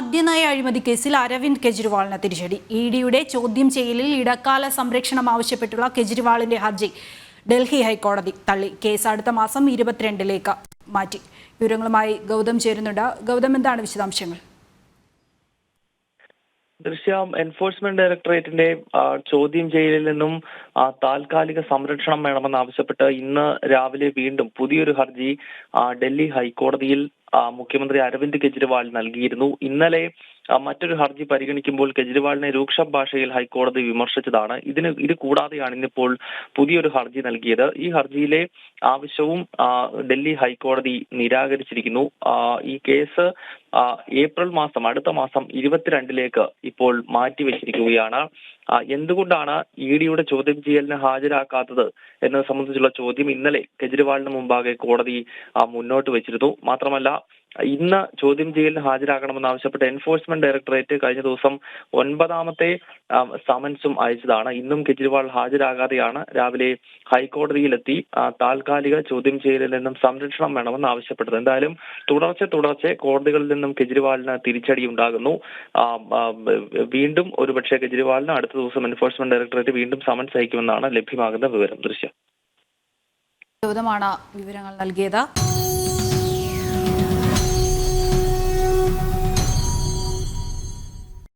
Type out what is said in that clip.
മദ്യനയ അഴിമതി കേസിൽ അരവിന്ദ് കെജ്രിവാളിന് തിരിച്ചടി. ഇ ഡിയുടെ ചോദ്യം ചെയ്യലിൽ ഇടക്കാല സംരക്ഷണം ആവശ്യപ്പെട്ടുള്ള കെജ്രിവാളിന്റെ ഹർജി. ഡൽഹി ഹൈക്കോടതി തള്ളി. കേസ് അടുത്ത മാസം ഇരുപത്തിരണ്ടിലേക്ക് മാറ്റി. വിവരങ്ങളുമായി ഗൗതം ചേരുന്നുണ്ട്. ഗൗതം എന്താണ് വിശദാംശങ്ങൾ? ദൃശ്യം എൻഫോഴ്സ്മെന്റ് ഡയറക്ടറേറ്റിന്റെ ചോദ്യം ചെയ്യലിൽ നിന്നും താൽക്കാലിക സംരക്ഷണം വേണമെന്ന് ആവശ്യപ്പെട്ട് ഇന്ന് രാവിലെ വീണ്ടും പുതിയൊരു ഹർജി ഡൽഹി ഹൈക്കോടതിയിൽ മുഖ്യമന്ത്രി അരവിന്ദ് കെജ്രിവാൾ നൽകിയിരുന്നു. ഇന്നലെ മറ്റൊരു ഹർജി പരിഗണിക്കുമ്പോൾ കെജ്രിവാളിനെ രൂക്ഷ ഭാഷയിൽ ഹൈക്കോടതി വിമർശിച്ചതാണ്. ഇതിന് ഇത് കൂടാതെയാണ് ഇന്നിപ്പോൾ പുതിയൊരു ഹർജി നൽകിയത്. ഈ ഹർജിയിലെ ആവശ്യവും ഡൽഹി ഹൈക്കോടതി നിരാകരിച്ചിരിക്കുന്നു. ഈ കേസ് ഏപ്രിൽ മാസം അടുത്ത മാസം ഇരുപത്തിരണ്ടിലേക്ക് ഇപ്പോൾ മാറ്റി വെച്ചിരിക്കുകയാണ്. എന്തുകൊണ്ടാണ് ഇ ഡിയുടെ ചോദ്യം ചെയ്യലിന് ഹാജരാക്കാത്തത് എന്നത് സംബന്ധിച്ചുള്ള ചോദ്യം ഇന്നലെ കെജ്രിവാളിന് മുമ്പാകെ കോടതി മുന്നോട്ട് വെച്ചിരുന്നു. മാത്രമല്ല ഇന്ന് ചോദ്യം ചെയ്യലിന് ഹാജരാകണമെന്ന് ആവശ്യപ്പെട്ട് എൻഫോഴ്സ്മെന്റ് ഡയറക്ടറേറ്റ് കഴിഞ്ഞ ദിവസം ഒൻപതാമത്തെ സമൻസും അയച്ചതാണ്. ഇന്നും കെജ്രിവാൾ ഹാജരാകാതെയാണ് രാവിലെ ഹൈക്കോടതിയിലെത്തി താൽക്കാലിക ചോദ്യം ചെയ്യലിൽ നിന്നും സംരക്ഷണം വേണമെന്ന് ആവശ്യപ്പെട്ടത്. എന്തായാലും തുടർച്ച തുടർച്ച കോടതികളിൽ നിന്നും കെജ്രിവാളിന് തിരിച്ചടി ഉണ്ടാകുന്നു. വീണ്ടും ഒരുപക്ഷെ കെജ്രിവാളിന് അടുത്ത ദിവസം എൻഫോഴ്സ്മെന്റ് ഡയറക്ടറേറ്റ് വീണ്ടും സമൻസ് അയക്കുമെന്നാണ് ലഭ്യമാകുന്ന വിവരം. ദൃശ്യം. വിവരങ്ങൾ നൽകിയത്.